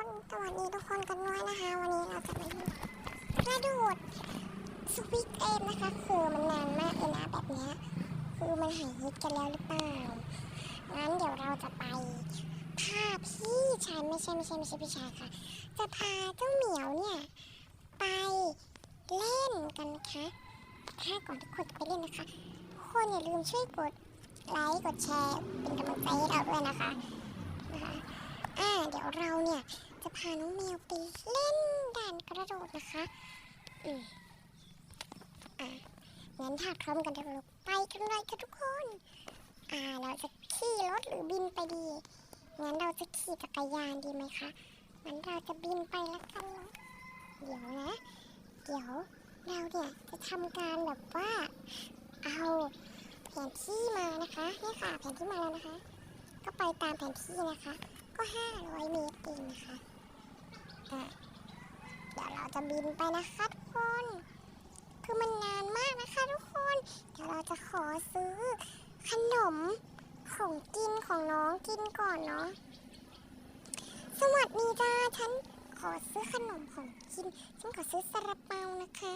คนสวัสดีทุกคนกันด้วยนะคะ วันนี้เราจะมาดูกระโดดสวิตเกมนะคะ คือมันนานมากเลยนะแบบเนี้ยคือมันหายฮิตกันแล้วหรือเปล่า งั้นเดี๋ยวเราจะไปพาพี่ชายไม่ใช่ไม่ใช่ไม่ใช่พี่ชายค่ะ จะพาเจ้าเหมียวเนี่ย ไปเล่นกันนะคะถ้าก่อนทุกคนไปเล่นนะคะคนอย่าลืมช่วยกดไลค์กดแชร์เป็นกำลังใจให้เราด้วยนะคะนะคะอ่าเดี๋ยวเราเนี่ย จะพาน้องแมวไปเล่นด่านกระโดดนะคะ อืมอ่างั้นถ้าพร้อมกันเดี๋ยวเราไปกันเลยค่ะทุกคน อ่า เราจะขี่รถหรือบินไปดี งั้นเราจะขี่จักรยานดีไหมคะ งั้นเราจะบินไปแล้วกันเนาะเดี๋ยวนะ เดี๋ยวเราเนี่ยจะทำการแบบว่าเอาแผนที่มานะคะนี่ค่ะแผนที่มาแล้วนะคะ ก็ไปตามแผนที่นะคะ ก็ 500 เมตรเองนะคะะเดี๋ยวเราจะบินไปนะคะทุกคน คือมันนานมากนะคะทุกคน เดี๋ยวเราจะขอซื้อขนมของกินของน้องกินก่อนเนาะ สวัสดีจ้าฉันขอซื้อขนมของกิน ฉันขอซื้อซาลาเปานะคะ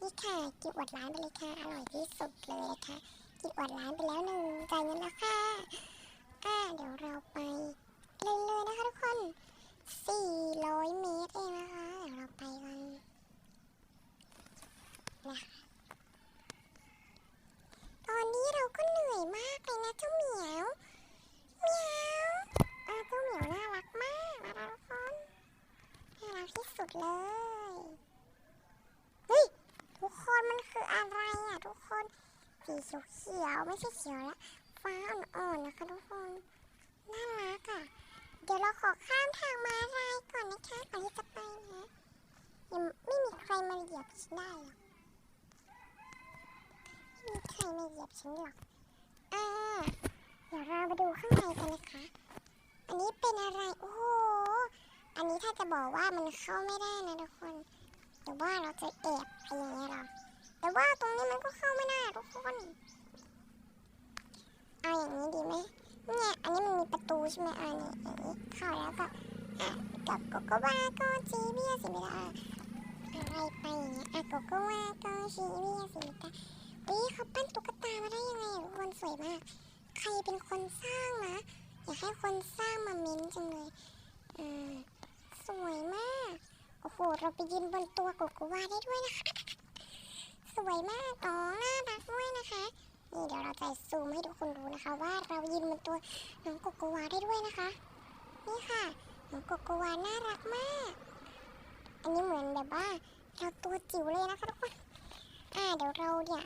นี่ค่ะ กินอวดร้านไปเลยค่ะ อร่อยที่สุดเลยนะคะ กินอวดร้านไปแล้วหนึ่งจ่ายเงินแล้วค่ะ อ่า เดี๋ยวเราไปเลยเลยนะคะทุกคน 400 เมตรเองนะคะ เดี๋ยวเราไปกันนะตอนนี้เราก็เหนื่อยมากเลยนะเจ้าเหมียวเหมียวอ่าเจ้าเหมียวน่ารักมากนะคะทุกคนน่ารักที่สุดเลย เฮ้ย ทุกคนมันคืออะไรอะทุกคนสีเขียวไม่ใช่เขียวละฟ้าอ่อนๆนะคะทุกคน น่ารักอะ เดี๋ยวเราขอข้ามทางม้าลายก่อนนะคะก่อนที่จะไปนะยังไม่มีใครมาเหยียบฉันได้หรอกไม่มีใครมาเหยียบฉันหรอกอ่าเดี๋ยวเรามาดูข้างในกันนะคะ อันนี้เป็นอะไร โอ้โห อันนี้ถ้าจะบอกว่ามันเข้าไม่ได้นะทุกคนแต่ว่าเราจะแอบไปอย่างเงี้ยหรอแต่ว่าตรงนี้มันก็เข้าไม่ได้ทุกคน เอาอย่างนี้ดีไหม เนี่ยอันนี้มันมีประตูใช่ไหมอันนี้อย่างนี้เข้าแล้วก็อะกับโกโกวาโกจีเบียสิมิตาอะไรไปอย่างเงี้ยอะโกโกวาโกจีเบียสิมิตาอุ้ยเขาปั้นตุ๊กตามาได้ยังไงทุกคนสวยมาก ใครเป็นคนสร้างนะอยากให้คนสร้างมาเม้นจังเลยอ่าสวยมาก โอ้โห เราไปยืนบนตัวโกโกวาได้ด้วยนะคะ สวยมากอ๋อน่ารักด้วยนะคะ นี่เดี๋ยวเราจะซูมให้ทุกคนดูนะคะ ว่าเรายืนบนตัวน้องโกโกวาได้ด้วยนะคะ นี่ค่ะน้องโกโกวาน่ารักมาก อันนี้เหมือนแบบว่าเราตัวจิ๋วเลยนะคะทุกคนอ่าเดี๋ยวเราเนี่ย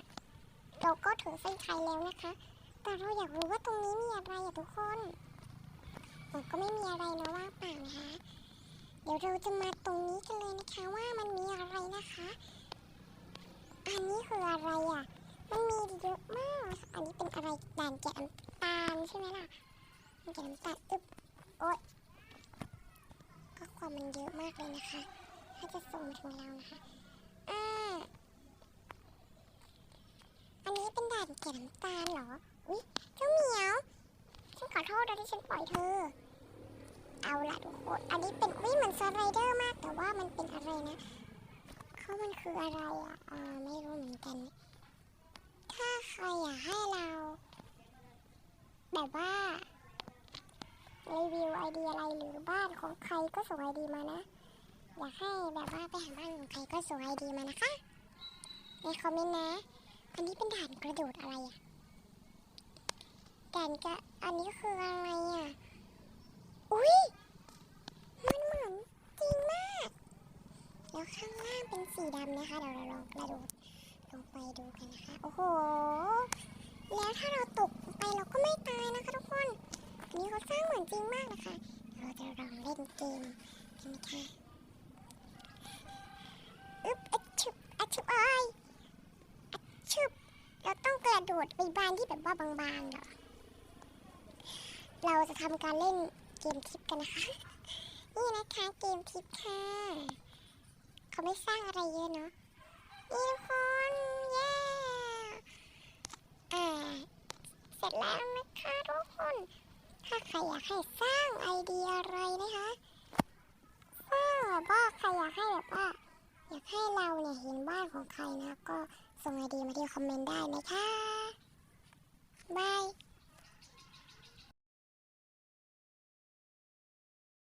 เราก็ถึงเส้นชัยแล้วนะคะ แต่เราอยากรู้ว่าตรงนี้มีอะไรอะทุกคนมันก็ไม่มีอะไรนะว่างเปล่านะคะ เดี๋ยวเราจะมาตรงนี้กันเลยนะคะว่ามันมีอะไรนะคะ อันนี้คืออะไรอะ มันมีเยอะมาก อันนี้เป็นอะไรด่านแกะน้ำตาลใช่ไหมล่ะแกะน้ำตาลอึ๊บโอ๊ยก็ความมันเยอะมากเลยนะคะ ถ้าจะส่งมาถึงเรานะคะอ่าอันนี้เป็นด่านแกะน้ำตาลเหรอ อุ๊ยเจ้าเหมียว ฉันขอโทษนะที่ฉันปล่อยเธอ เอาละทุกคน อันนี้เป็นอุ๊ยเหมือนสไลเดอร์มาก แต่ว่ามันเป็นอะไรนะเขามันคืออะไรอะอ่าไม่รู้เหมือนกัน ถ้าใครอยากให้เรา แบบว่ารีวิวไอเดียอะไรหรือบ้านของใครก็ส่งไอเดียมานะ อยากให้แบบว่าไปหาบ้านของใครก็ส่งไอเดียมานะคะในคอมเมนต์นะ อันนี้เป็นด่านกระโดดอะไรอะด่านกระอันนี้คืออะไรอะอุ้ยมันเหมือนจริงมาก แล้วข้างล่างเป็นสีดำนะคะเดี๋ยวเราลองกระโดด ลงไปดูกันนะคะ โอ้โห แล้วถ้าเราตกไปเราก็ไม่ตายนะคะทุกคนอันนี้เขาสร้างเหมือนจริงมากนะคะ เราจะลองเล่นเกมกันนะคะอึ๊บอัดชึบอัดชึบเอ้ยอัดชึบเราต้องกระโดดไปบานที่แบบว่าบางๆเหรอเราจะทำการเล่นเกมทิปกันนะคะ นี่นะคะเกมทิปค่ะ เขาไม่สร้างอะไรเยอะเนาะ อีฟอนแย่อ่า เสร็จแล้วนะคะทุกคน ถ้าใครอยากให้สร้างไอเดียอะไรนะคะสร้างแบบว่าใครอยากให้แบบว่าอยากให้เราเนี่ยเห็นบ้านของใครนะก็ส่งไอเดียมาที่คอมเมนต์ได้นะคะบาย